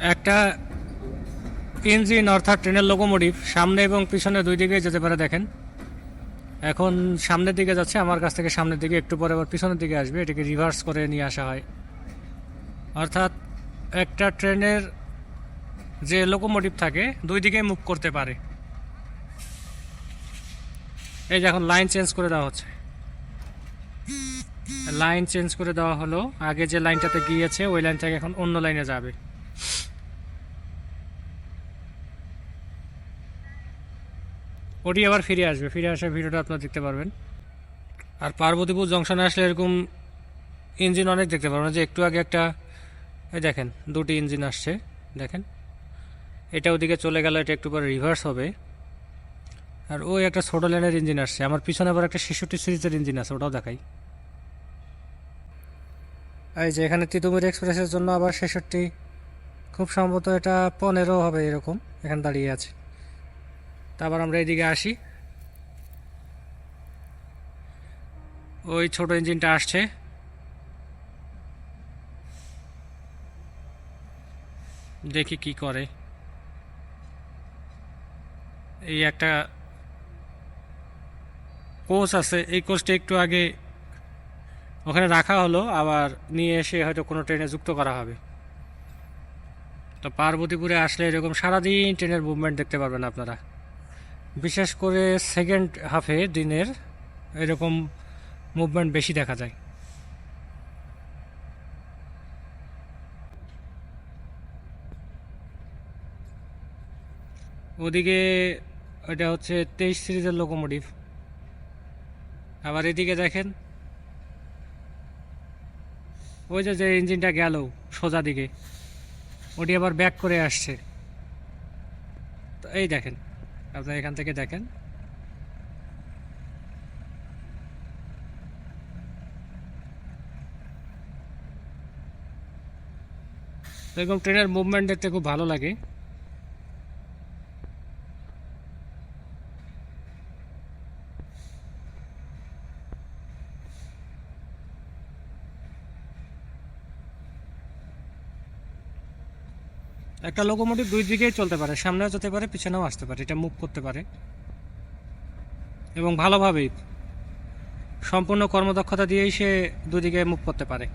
একটা ইঞ্জিন অর্থাৎ ট্রেনের লোকোমোটিভ সামনে এবং পিছনে দুই দিকে যেতে পারে, দেখেন। এখন সামনের দিকে যাচ্ছে, আমার কাছ থেকে সামনের দিকে, একটু পরে আবার পিছনের দিকে আসবে, এটাকে রিভার্স করে নিয়ে আসা হয়। অর্থাৎ একটা ট্রেনের যে লোকোমোটিভ থাকে, দুই দিকে মুভ করতে পারে। এই যে এখন লাইন চেঞ্জ করে দেওয়া হচ্ছে। লাইন চেঞ্জ করে দেওয়া হলো, আগে যে লাইনটাতে গিয়েছে, ওই লাইন থেকে এখন অন্য লাইনে যাবে। ওটি আবার ফিরে আসবে। ফিরে আসে ভিডিওটা আপনারা দেখতে পারবেন। আর পার্বতীপুর জংশনে আসলে এরকম ইঞ্জিন অনেক দেখতে পারবেন। যে একটু আগে একটা, এই দেখেন, দুটি ইঞ্জিন আসছে, দেখেন। এটা ওদিকে চলে গেল, এটা একটু পরে রিভার্স হবে। আর ওই একটা ছোটো লাইনের ইঞ্জিন আসছে। আমার পিছনে আবার একটা ছেষট্টি সিরিজের ইঞ্জিন আছে, ওটাও দেখাই। এই যে এখানে তিতুমির এক্সপ্রেসের জন্য আবার ছেষট্টি, খুব সম্ভবত এটা পনেরো হবে এরকম, এখানে দাঁড়িয়ে আছে। তারপর আমরা এদিকে আসি। ওই ছোট ইঞ্জিনটা আসছে। দেখি কি করে। এই একটা কোচ আছে, এই কোচটা একটু আগে ওখানে রাখা হলো, আবার নিয়ে এসে হয়তো কোনো ট্রেনে যুক্ত করা হবে। তো পার্বতীপুরে আসলে এরকম সারাদিন ট্রেনের মুভমেন্ট দেখতে পারবেন আপনারা। বিশেষ করে সেকেন্ড হাফে দিনের এরকম মুভমেন্ট বেশি দেখা যায়। ওদিকে ওটা হচ্ছে তেইশ সিরিজের লোকোমোটিভ আবার এদিকে দেখেন, ওই যে যে ইঞ্জিনটা গেল সোজা দিকে, ওটি আবার ব্যাক করে আসছে। তো এই দেখেন আপনারা এখান থেকে দেখেন। এরকম ট্রেনের মুভমেন্ট দেখতে খুব ভালো লাগে। একটা লোকোমোটিভ দুই দিকেই চলতে পারে, সামনেও যেতে পারে, পিছনেও আসতে পারে, এটা মুভ করতে পারে। এবং ভালোভাবেই সম্পূর্ণ কর্মদক্ষতা দিয়েই সে দুদিকে মুভ করতে পারে।